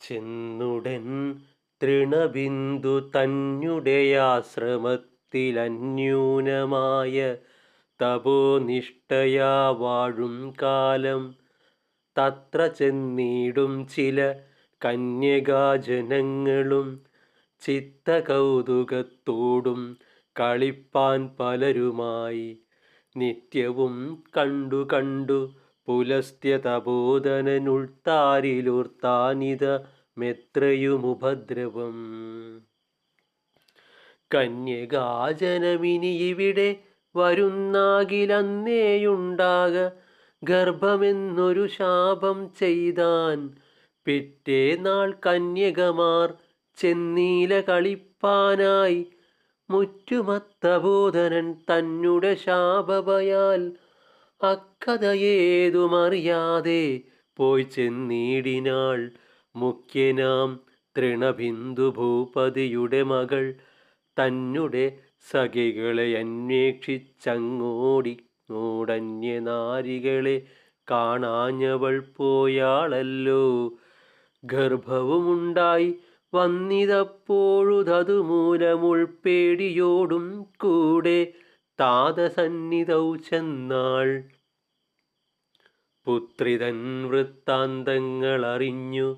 ചെന്നുടൻ തൃണബിന്ദു തന്നുടയാശ്രമത്തിലന്യൂനമായ തപോനിഷ്ഠയാ വാഴും കാലം. തത്ര ചെന്നീടും ചില കന്യകാജനങ്ങളും ചിത്തകൗതുകത്തോടും കളിപ്പാൻ പലരുമായി നിത്യവും കണ്ടു കണ്ടു പുലസ്ത്യ തപോധനനുൾത്താരിലുർത്താനിത മെത്രയുമുപദ്രവം. കന്യകാജനമിനി ഇവിടെ വരുന്നാകിലന്നേയുണ്ടാക ഗർഭമെന്നൊരു ശാപം ചെയ്താൻ പിറ്റേ നാൾ കന്യകമാർ ചെന്നീല കളിപ്പാനായി മുറ്റുമത്തബോധനൻ തന്നുടെ ശാപഭയാൽ അക്കഥയേതുമറിയാതെ പോയി ചെന്നീടിനാൾ മുഖ്യനാം തൃണബിന്ദു ഭൂപതിയുടെ മകൾ തന്നെ സഖികളെ അന്വേഷിച്ചങ്ങോടി ഓടന്യ നാരികളെ കാണാഞ്ഞവൾ പോയാളല്ലോ. ഗർഭവുമുണ്ടായി വന്നിതപ്പോഴുതതുമൂലമുൾപേടിയോടും കൂടെ താതസന്നിധൗ ചെന്നാൾ. പുത്രിതൻ വൃത്താന്തങ്ങളറിഞ്ഞു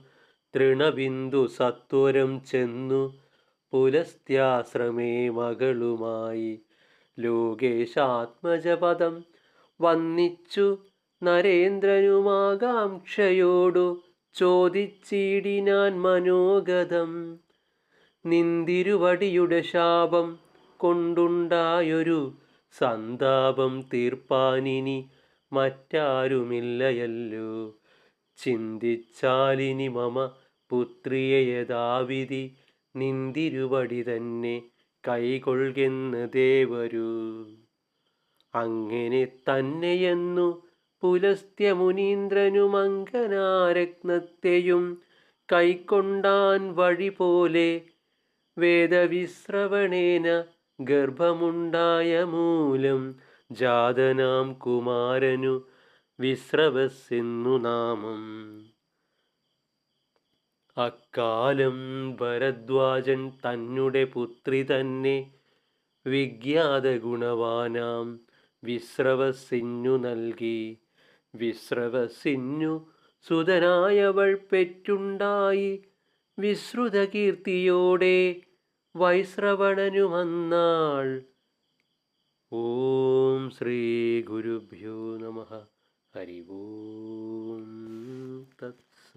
തൃണബിന്ദു സത്വരം ചെന്നു പുലസ്ത്യാശ്രമേ മകളുമായി. ലോകേശാത്മജപദം വന്നിച്ചു നരേന്ദ്രനുമാകാംക്ഷയോടു ചോദിച്ചിടിനാൻ മനോഗതം. നിന്തിരുവടിയുടെ ശാപം കൊണ്ടുണ്ടായൊരു സന്താപം തീർപ്പാനിനി മറ്റാരുമില്ലയല്ലോ. ചിന്തിച്ചാലിനി മമ പുത്രിയെ യഥാവിധി നിന്തിരുവടി തന്നെ കൈകൊള്ളുന്ന ദേവരു. അങ്ങനെ തന്നെയെന്നു പുലസ്ത്യ മുനീന്ദ്രനുമങ്കനാരത്നത്തെയും കൈക്കൊണ്ടാൻ വഴി പോലെ വേദവിശ്രവണേന ഗർഭമുണ്ടായ മൂലം ജാതനാം കുമാരനു വിശ്രവസ്സെന്നു നാമം. അക്കാലം ഭരദ്വാജൻ തന്നെ പുത്രി തന്നെ വിഖ്യാത ഗുണവാനാം വിശ്രവസിന്നു നൽകി. വിശ്രവസിന്നു സുതനായവൾ പെറ്റുണ്ടായി വിശ്രുതകീർത്തിയോടെ വൈശ്രവണനുമന്നാൾ ഓം ശ്രീ ഗുരുഭ്യോ നമ. ഹരി ഓം തത്സ.